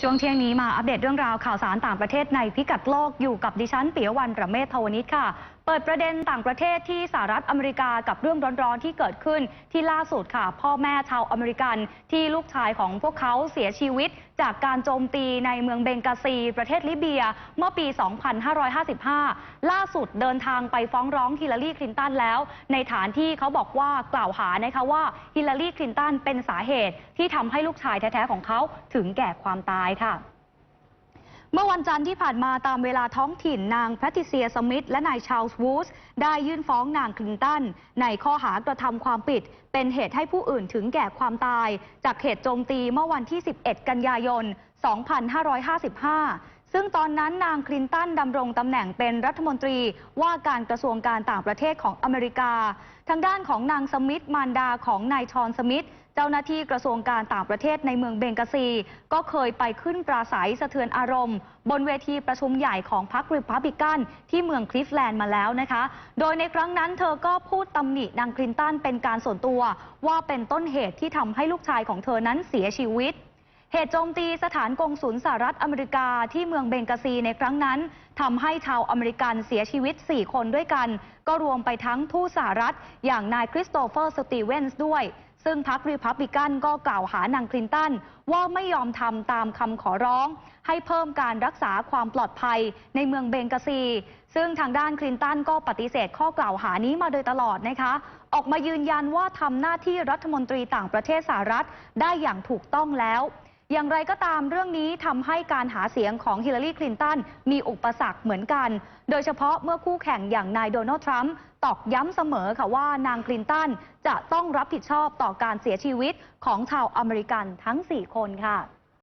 ช่วงเที่ยงนี้มาอัปเดตเรื่องราวข่าวสารต่างประเทศในพิกัดโลกอยู่กับดิฉันปิยวันระเมศทวนิชค่ะ เปิดประเด็นต่างประเทศที่สหรัฐอเมริกากับเรื่องร้อนๆที่เกิดขึ้นที่ล่าสุดค่ะ พ่อแม่ชาวอเมริกันที่ลูกชายของพวกเขาเสียชีวิต จากการโจมตีในเมืองเบงกาซี ประเทศลิเบีย เมื่อปี 2555 ล่าสุดเดินทางไปฟ้องร้องฮิลลารีคลินตันแล้ว ในฐานที่เขาบอกว่ากล่าวหานะคะว่าฮิลลารีคลินตันเป็นสาเหตุที่ทำให้ลูกชายแท้ๆของเขาถึงแก่ความตายค่ะ เมื่อวันจันทร์ที่ผ่านมาตามเวลาท้องถิ่นนางแพทริเซียสมิธและนายชาลส์วูสได้ยื่นฟ้องนางคลินตัน ในข้อหากระทำความผิด เป็นเหตุให้ผู้อื่นถึงแก่ความตาย จากเหตุโจมตีเมื่อวันที่ 11 กันยายน 2555 ซึ่งตอนนั้นนางคลินตันดำรงตำแหน่งเป็นรัฐมนตรีว่าการกระทรวงการต่างประเทศของอเมริกา ทางด้านของนางสมิธมารดาของนายชอนสมิธเจ้าหน้าที่กระทรวงการต่างประเทศในเมืองเบงกาซี ก็เคยไปขึ้นปราศัยสะเทือนอารมณ์ บนเวทีประชุมใหญ่ของพรรคริพับลิกันที่เมืองคลิฟแลนด์มาแล้วนะคะ โดยในครั้งนั้นเธอก็พูดตำหนินางคลินตันเป็นการส่วนตัว ว่าเป็นต้นเหตุที่ทำให้ลูกชายของเธอนั้นเสียชีวิต เหตุโจมตีสถานกงสุลสหรัฐอเมริกาที่เมืองเบงกาซีในครั้งนั้นทำให้ชาวอเมริกันเสียชีวิต 4 คนด้วยกัน ก็รวมไปทั้งทูตสหรัฐ อย่างนายคริสโตเฟอร์สตีเวนส์ด้วย ซึ่งพรรครีพับลิกันก็กล่าวหานางคลินตัน ว่าไม่ยอมทำตามคำขอร้อง ให้เพิ่มการรักษาความปลอดภัยในเมืองเบงกาซี ซึ่งทางด้านคลินตันก็ปฏิเสธข้อกล่าวหานี้มาโดยตลอดนะคะออกมายืนยันว่าทำหน้าที่รัฐมนตรีต่างประเทศสหรัฐได้อย่างถูกต้องแล้ว อย่างไรก็ตามเรื่องนี้ทำให้การหาเสียงของฮิลลารีคลินตันมีอุปสรรคเหมือนกัน โดยเฉพาะเมื่อคู่แข่งอย่างนายโดนัลด์ทรัมป์ตอกย้ำเสมอค่ะว่านางคลินตันจะต้องรับผิดชอบต่อการเสียชีวิตของชาวอเมริกันทั้ง 4 คนค่ะ